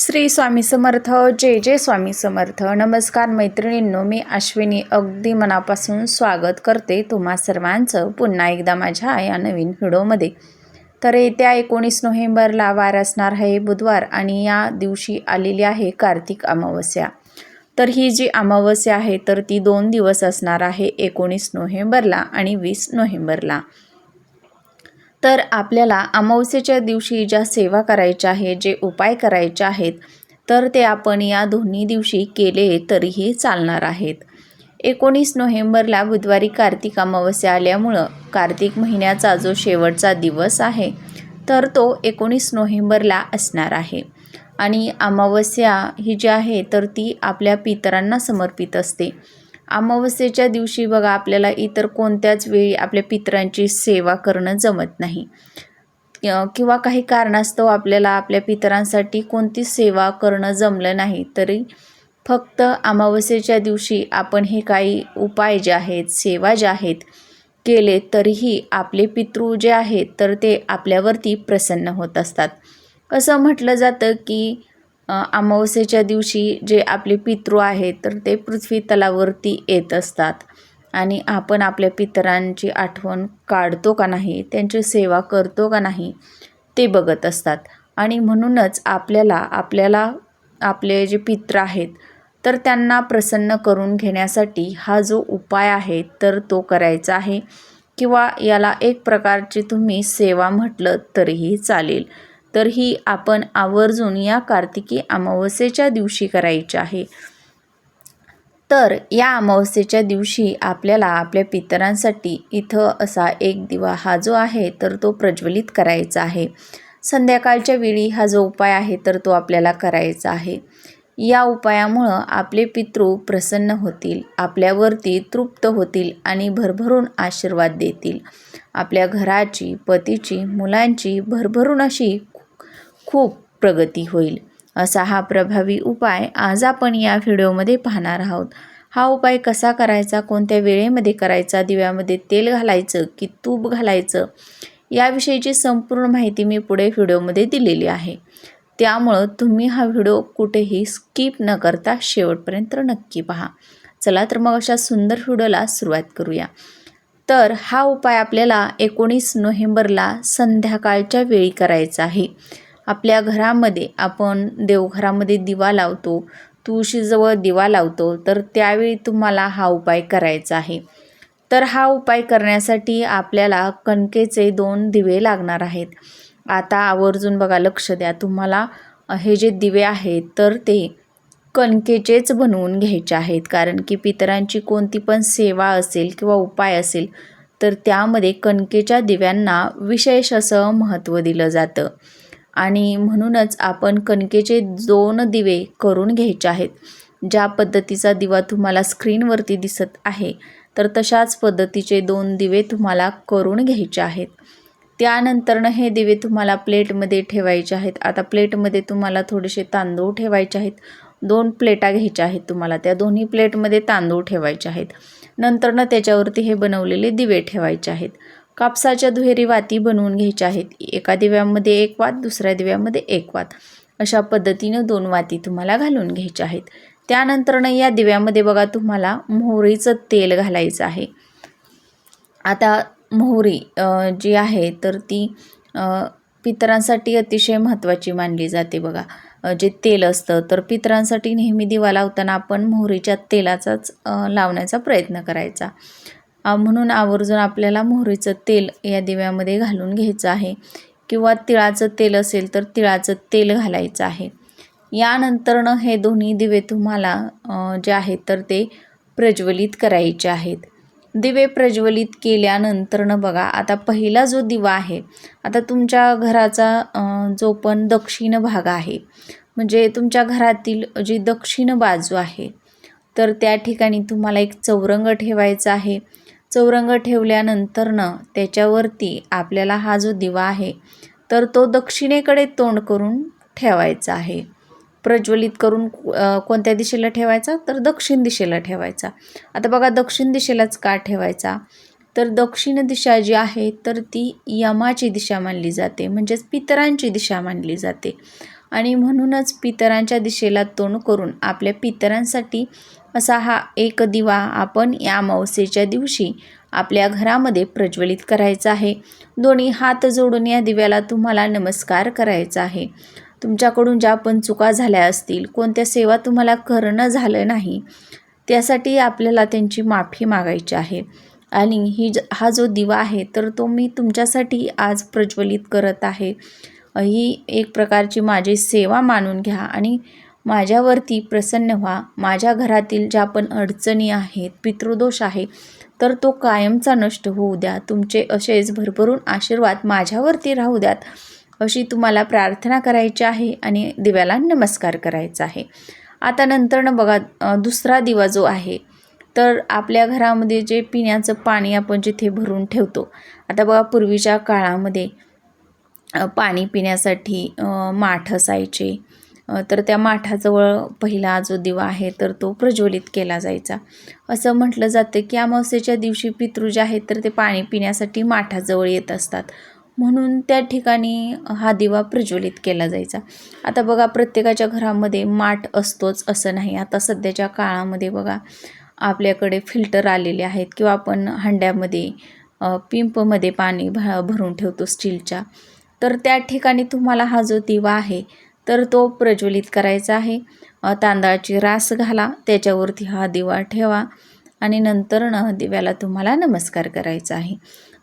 श्री स्वामी समर्थ जय जय स्वामी समर्थ. नमस्कार मैत्रिणींनो मी अश्विनी अगदी मनापासून स्वागत करते तुम्हा सर्वांचं पुन्हा एकदा माझ्या या नवीन व्हिडिओमध्ये. तर येत्या एकोणीस नोव्हेंबरला वार असणार आहे बुधवार आणि या दिवशी आलेली आहे कार्तिक अमावस्या. तर ही जी अमावस्या आहे तर ती दोन दिवस असणार आहे एकोणीस नोव्हेंबरला आणि वीस नोव्हेंबरला. तर आपल्याला अमावस्येच्या दिवशी ज्या सेवा करायच्या आहे जे उपाय करायचे आहेत तर ते आपण या दोन्ही दिवशी केले तरीही चालणार आहेत. एकोणीस नोव्हेंबरला बुधवारी कार्तिक अमावस्या आल्यामुळं कार्तिक महिन्याचा जो शेवटचा दिवस आहे तर तो एकोणीस नोव्हेंबरला असणार आहे. आणि अमावस्या ही जी आहे तर ती आपल्या पितरांना समर्पित असते. अमावस्येच्या दिवशी बघा आपल्याला इतर कोणत्याच वेळी आपल्या पितरांची सेवा करणं जमत नाही. किंवा काही कारणास्तव आपल्याला आपल्या पितरांसाठी कोणती सेवा करणं जमलं नाही तरी फक्त अमावस्येच्या दिवशी आपण हे काही उपाय जे आहेत सेवा ज्या आहेत केले तरीही आपले पितृ जे आहेत तर ते आपल्यावरती प्रसन्न होत असतात. असं म्हटलं जातं की अमावस्येच्या दिवशी जे आपले पितृ आहेत तर ते पृथ्वी तलावरती येत असतात. आणि आपण आपल्या पितरांची आठवण काढतो का नाही त्यांची सेवा करतो का नाही ते बघत असतात. आणि म्हणूनच आपल्याला आपल्याला आपले जे पित्र आहेत तर त्यांना प्रसन्न करून घेण्यासाठी हा जो उपाय आहे तर तो करायचा आहे. किंवा याला एक प्रकारची तुम्ही सेवा म्हटलं तरीही चालेल. तर ही आपण आवर्जून या कार्तिकी अमावस्येच्या दिवशी करायची आहे. तर या अमावस्येच्या दिवशी आपल्याला आपल्या पितरांसाठी इथं असा एक दिवा हा जो आहे तर तो प्रज्वलित करायचा आहे. संध्याकाळच्या वेळी हा जो उपाय आहे तर तो आपल्याला करायचा आहे. या उपायामुळं आपले पितृ प्रसन्न होतील आपल्यावरती तृप्त होतील आणि भरभरून आशीर्वाद देतील. आपल्या घराची पतीची मुलांची भरभरून अशी खूप प्रगती होईल. असा हा प्रभावी उपाय आज आपण या व्हिडिओमध्ये पाहणार आहोत. हा उपाय कसा करायचा कोणत्या वेळेमध्ये करायचा दिव्यामध्ये तेल घालायचं की तूप घालायचं याविषयीची संपूर्ण माहिती मी पुढे व्हिडिओमध्ये दिलेली आहे. त्यामुळं तुम्ही हा व्हिडिओ कुठेही स्किप न करता शेवटपर्यंत नक्की पहा. चला तर मग अशा सुंदर व्हिडिओला सुरुवात करूया. तर हा उपाय आपल्याला एकोणीस नोव्हेंबरला संध्याकाळच्या वेळी करायचा आहे. आपल्या घरामध्ये आपण देवघरामध्ये दिवा लावतो तुळशीजवळ दिवा लावतो तर त्यावेळी तुम्हाला हा उपाय करायचा आहे. तर हा उपाय करण्यासाठी आपल्याला कणकेचे दोन दिवे लागणार आहेत. आता आवर्जून बघा लक्ष द्या. तुम्हाला हे जे दिवे आहेत तर ते कणकेचेच बनवून घ्यायचे आहेत. कारण की पितरांची कोणती पण सेवा असेल किंवा उपाय असेल तर त्यामध्ये कणकेच्या दिव्यांना विशेष असं महत्त्व दिलं जातं. आणि म्हणूनच आपण कणकेचे दोन दिवे करून घ्यायचे आहेत. ज्या पद्धतीचा दिवा तुम्हाला स्क्रीनवरती दिसत आहे तर तशाच पद्धतीचे दोन दिवे तुम्हाला करून घ्यायचे आहेत. त्यानंतरनं हे दिवे तुम्हाला प्लेटमध्ये ठेवायचे आहेत. आता प्लेटमध्ये तुम्हाला थोडेसे तांदूळ ठेवायचे आहेत. दोन प्लेटा घ्यायच्या आहेत तुम्हाला. त्या दोन्ही प्लेटमध्ये तांदूळ ठेवायचे आहेत. नंतरनं त्याच्यावरती हे बनवलेले दिवे ठेवायचे आहेत. कापसाच्या दुहेरी वाती बनवून घ्यायच्या आहेत. एका दिव्यामध्ये एक वात दुसऱ्या दिव्यामध्ये एक वात. अशा पद्धतीनं दोन वाती तुम्हाला घालून घ्यायच्या आहेत. त्यानंतरनं या दिव्यामध्ये बघा तुम्हाला मोहरीचं तेल घालायचं आहे. आता मोहरी जी आहे तर ती पितरांसाठी अतिशय महत्त्वाची मानली जाते बघा. जे तेल असतं तर पितरांसाठी नेहमी दिवा लावताना आपण मोहरीच्या तेलाचाच लावण्याचा प्रयत्न करायचा. म्हणून आवर्जून आपल्याला मोहरीचं तेल या दिव्यामध्ये घालून घ्यायचं आहे. किंवा तिळाचं तेल असेल तर तिळाचं तेल घालायचं आहे. यानंतरनं हे दोन्ही दिवे तुम्हाला जे आहेत तर ते प्रज्वलित करायचे आहेत. दिवे प्रज्वलित केल्यानंतरनं बघा आता पहिला जो दिवा आहे आता तुमच्या घराचा जो पण दक्षिण भाग आहे म्हणजे तुमच्या घरातील जी दक्षिण बाजू आहे तर त्या ठिकाणी तुम्हाला एक चौरंग ठेवायचा आहे. चौरंग ठेवल्यानंतरनं त्याच्यावरती आपल्याला हा जो दिवा आहे तर तो दक्षिणेकडे तोंड करून ठेवायचा आहे. प्रज्वलित करून कोणत्या दिशेला ठेवायचा? तर दक्षिण दिशेला ठेवायचा. आता बघा दक्षिण दिशेलाच का ठेवायचा? तर दक्षिण दिशा जी आहे तर ती यमाची दिशा मानली जाते म्हणजेच पितरांची दिशा मानली जाते. आणि म्हणूनच पितरांच्या दिशेला तोंड करून आपल्या पितरांसाठी असा हा एक दिवा आपण या अमावस्येच्या दिवशी आपल्या घरामध्ये प्रज्वलित करायचा आहे. दोन्ही हात जोडून या दिव्याला तुम्हाला नमस्कार करायचा आहे. तुमच्याकडून ज्या पण चुका झाल्या असतील कोणत्या सेवा तुम्हाला करणं झालं नाही त्यासाठी आपल्याला त्यांची माफी मागायची आहे. आणि ही ज हा जो दिवा आहे तर तो मी तुमच्यासाठी आज प्रज्वलित करत आहे. ही एक प्रकारची माझी सेवा मानून घ्या आणि माझ्यावरती प्रसन्न व्हा. माझ्या घरातील ज्या पण अडचणी आहेत पितृदोष आहे तर तो कायमचा नष्ट होऊ द्या. तुमचे असेच भरभरून आशीर्वाद माझ्यावरती राहू द्यात अशी तुम्हाला प्रार्थना करायची आहे आणि दिव्याला नमस्कार करायचा आहे. आता नंतरनं बघा दुसरा दिवा जो आहे तर आपल्या घरामध्ये जे पिण्याचं पाणी आपण जिथे भरून ठेवतो आता बघा पूर्वीच्या काळामध्ये पाणी पिण्यासाठी माठ असायचे. तर त्या माठाजवळ पहिला जो दिवा आहे तर तो प्रज्वलित केला जायचा. असं म्हटलं जातं की अमावस्येच्या दिवशी पितृ जे आहेत तर ते पाणी पिण्यासाठी माठाजवळ येत असतात. म्हणून त्या ठिकाणी हा दिवा प्रज्वलित केला जायचा. आता बघा प्रत्येकाच्या घरामध्ये माठ असतोच असं नाही. आता सध्याच्या काळामध्ये बघा आपल्याकडे फिल्टर आलेले आहेत किंवा आपण हंड्यामध्ये पिंपमध्ये पाणी भ भरून ठेवतो स्टीलच्या. तर त्या ठिकाणी तुम्हाला हा जो दिवा आहे तर तो प्रज्वलित करायचा आहे. तांदळाची रास घाला त्याच्यावरती हा दिवा ठेवा आणि नंतर न दिव्याला तुम्हाला नमस्कार करायचा आहे.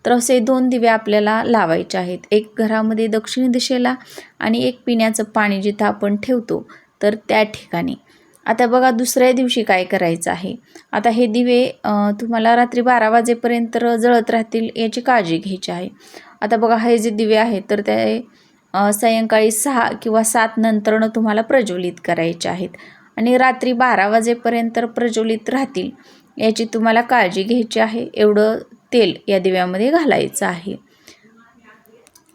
तर असे दोन दिवे आपल्याला लावायचे आहेत. एक घरामध्ये दक्षिण दिशेला आणि एक पिण्याचं पाणी जिथं आपण ठेवतो तर त्या ठिकाणी. आता बघा दुसऱ्या दिवशी काय करायचं आहे? आता हे दिवे तुम्हाला रात्री बारा वाजेपर्यंत जळत राहतील याची काळजी घ्यायची आहे. आता बघा हे जे दिवे आहेत तर ते सायंकाळी सहा किंवा सात नंतरनं तुम्हाला प्रज्वलित करायचे आहेत. आणि रात्री बारा वाजेपर्यंत प्रज्वलित राहतील याची तुम्हाला काळजी घ्यायची आहे. एवढं तेल या दिव्यामध्ये घालायचं आहे.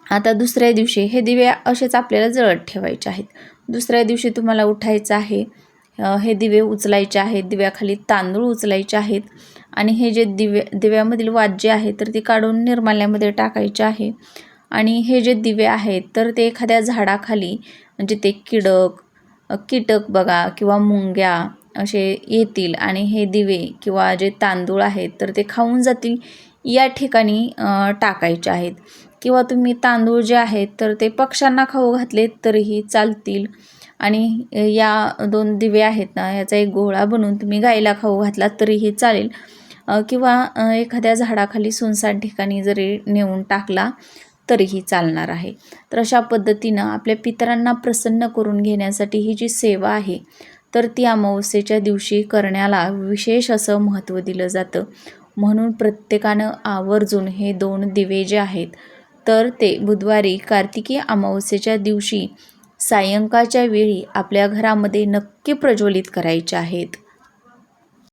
आता दुसऱ्या दिवशी हे दिवे असेच आपल्याला जळत ठेवायचे आहेत. दुसऱ्या दिवशी तुम्हाला उठायचं आहे हे दिवे उचलायचे आहेत दिव्याखाली तांदूळ उचलायचे आहेत. आणि हे जे दिवे दिव्यामधील वाद्य आहे तर ते काढून निर्माल्यामध्ये टाकायचे आहे. आणि हे जे दिवे आहेत तर ते एखाद्या झाडाखाली म्हणजे ते किडक कीटक बघा किंवा मुंग्या असे येतील आणि हे दिवे किंवा जे तांदूळ आहेत तर ते खाऊन जातील या ठिकाणी टाकायचे आहेत. किंवा तुम्ही तांदूळ जे आहेत तर ते पक्ष्यांना खाऊ घातले तरीही चालतील. आणि या दोन दिवे आहेत ना याचा एक गोळा बनवून तुम्ही गाईला खाऊ घातला तरीही चालेल. किंवा एखाद्या झाडाखाली सुनसान ठिकाणी जरी नेऊन टाकला तरीही चालणार आहे. तर अशा पद्धतीनं आपल्या पितरांना प्रसन्न करून घेण्यासाठी ही जी सेवा आहे तर ती अमावस्येच्या दिवशी करण्याला विशेष असं महत्त्व दिलं जातं. म्हणून प्रत्येकानं आवर्जून हे दोन दिवे जे आहेत तर ते बुधवारी कार्तिकी अमावस्येच्या दिवशी सायंकाळच्या वेळी आपल्या घरामध्ये नक्की प्रज्वलित करायचे आहेत.